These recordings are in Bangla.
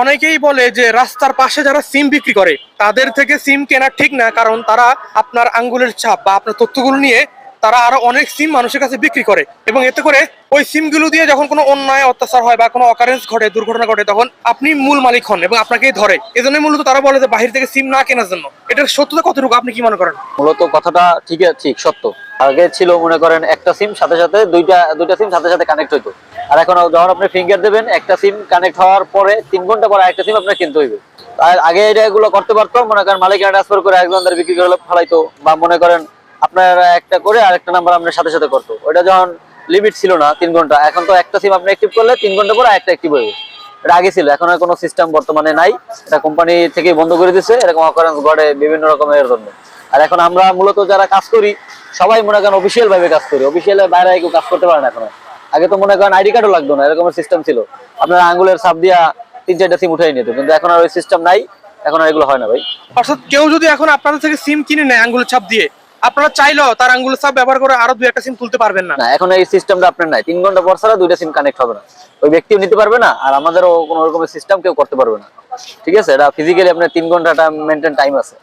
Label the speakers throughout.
Speaker 1: অনেকেই বলে যে রাস্তার পাশে যারা সিম বিক্রি করে, তাদের থেকে সিম কেনা ঠিক না, কারণ তারা আপনার আঙ্গুলের ছাপ বা আপনার তথ্যগুলো নিয়ে তারা আরও অনেক সিম মানুষের কাছে বিক্রি করে। এবং এতে করে ওই সিমগুলো দিয়ে যখন কোনো অন্যায়, অত্যাচার হয় বা কোনো অকারেন্স ঘটে, দুর্ঘটনা ঘটে, তখন আপনি মূল মালিক হন এবং আপনাকেই ধরে। এজন্য মূলত তারা বলে যে বাহির থেকে সিম না কেনার জন্য। এটার সত্যতা কতটুকু, আপনি কি মনে করেন?
Speaker 2: মূলত কথাটা ঠিক ঠিক সত্য। আগে ছিল, মনে করেন, একটা সিম সাথে সাথে দুইটা দুইটা সিম সাথে সাথে কানেক্ট হইতো। আর এখন যখন আপনি ফিঙ্গার দেবেন, একটা সিম কানেক্ট হওয়ার পরে তিন ঘণ্টা পরে একটা সিম আপনার কিনতে হইবে। আর আগে এটা এগুলো করতে পারতো মনে করেন, মালিকেরা ট্রান্সফার করে একজনদের বিক্রি করে ফেলাইতো, বা মনে করেন, আপনার একটা করে আরেকটা নাম্বার আপনার সাথে সাথে করতো। ওইটা যখন লিমিট ছিল না, তিন ঘণ্টা, এখন তো একটা সিম আপনি অ্যাক্টিভ করলে তিন ঘণ্টা পরে একটা অ্যাক্টিভ হইবে। এটা আগে ছিল, এখন আর কোনো সিস্টেম বর্তমানে নাই। এটা কোম্পানি থেকে বন্ধ করে দিচ্ছে এরকম অকারেন্স ঘটে বিভিন্ন রকমের জন্য। আর এখন আমরা মূলত যারা কাজ করি সবাই মনে করেন অফিসিয়াল ভাবে কাজ করি। অফিসিয়াল বাইরে কেউ কাজ করতে পারে না এখন। আগে তো মনে করেন আইডি কার্ডও লাগতো না এরকমের সিস্টেম ছিল। আপনার আঙ্গুলের ছাপ দিয়া তিন চারটা সিম উঠাই নিত কিন্তু এখন আর ওই সিস্টেম নাই এখন আর এগুলো হয় না ভাই।
Speaker 1: অর্থাৎ কেউ যদি এখন আপনাদের থেকে সিম কিনে নেয় আঙ্গুলের ছাপ দিয়ে আপনারা চাইলেও তার আঙ্গুলের ছাপ ব্যবহার করে আরও দুই একটা সিম তুলতে পারবেন না।
Speaker 2: না এখন এই সিস্টেমটা আপনার নাই। তিন ঘণ্টা পর ছাড়া দুইটা সিম কানেক্ট হবে না। ওই ব্যক্তিও নিতে পারবে না আর আমাদেরও কোনো রকমের সিস্টেম কেউ করতে পারবে না। ঠিক আছে? এটা ফিজিক্যালি আপনার তিন ঘন্টাটা মেনটেন টাইম আছে।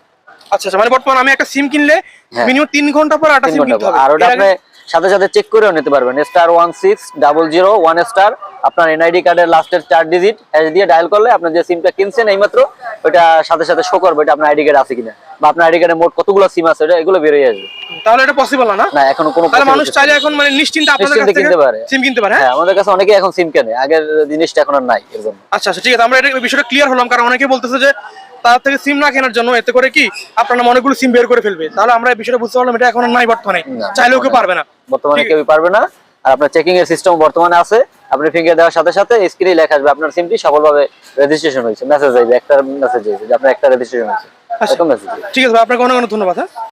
Speaker 1: আচ্ছা আচ্ছা মানে বর্তমানে আমি একটা সিম কিনলে
Speaker 2: হ্যাঁ।
Speaker 1: মিনিমাম তিন ঘণ্টা পর একটা সিম কিনতে হবে।
Speaker 2: আর ওটা আপনি সাথে সাথে চেক করেও নিতে পারবেন। Star one six double zero one star আপনার এনআইডি কার্ডের লাস্টের চার ডিজিট হ্যাশ দিয়ে ডায়াল করলে আপনার যে সিমটা কিনছেন এইমাত্র ওটা সাথে সাথে শো করবে এটা আপনার আইডি কার্ড আছে কিনা। বা আপনার আইডি কার্ডে মোট কতগুলো সিম আছে এটা এগুলো বেরিয়ে আসবে।
Speaker 1: তাহলে এটা পসিবল না? না
Speaker 2: না কোনো
Speaker 1: তাহলে মানুষ চাইলে এখন মানে নিশ্চিন্তে আপনাদের কাছ থেকে
Speaker 2: কিনতে পারে।
Speaker 1: সিম কিনতে পারে হ্যাঁ?
Speaker 2: হ্যাঁ আমাদের কাছে অনেকেই এখন সিম কেনে আগের জিনিসটা এখন আর নাই এর জন্য।
Speaker 1: আচ্ছা আচ্ছা ঠিক আছে আমরা এই বিষয়টা ক্লিয়ার হলাম কারণ অনেকে বলতেছে যে তার থেকে সিম না কেনার জন্য এতে করে কি আপনারা অনেকগুলো সিম বের করে ফেলবে। তাহলে আমরা এই বিষয়টা বুঝতে পারলাম এটা এখন নাই বর্তমানে। চাইলেও কেউ পারবে না।
Speaker 2: বর্তমানে কেউই পারবে না। আর আপনার চেকিং এর সিস্টেম বর্তমানে আছে আপনি ফিঙ্গার দেওয়ার সাথে সাথে স্ক্রিনে লেখা আসবে আপনার সিমটি সফলভাবে রেজিস্ট্রেশন হয়েছে। মেসেজ আসবে একটা মেসেজ আসবে যে আপনার একটা রেজিস্ট্রেশন হয়েছে।
Speaker 1: ঠিক আছে আপনাকে অনেক অনেক ধন্যবাদ হ্যাঁ?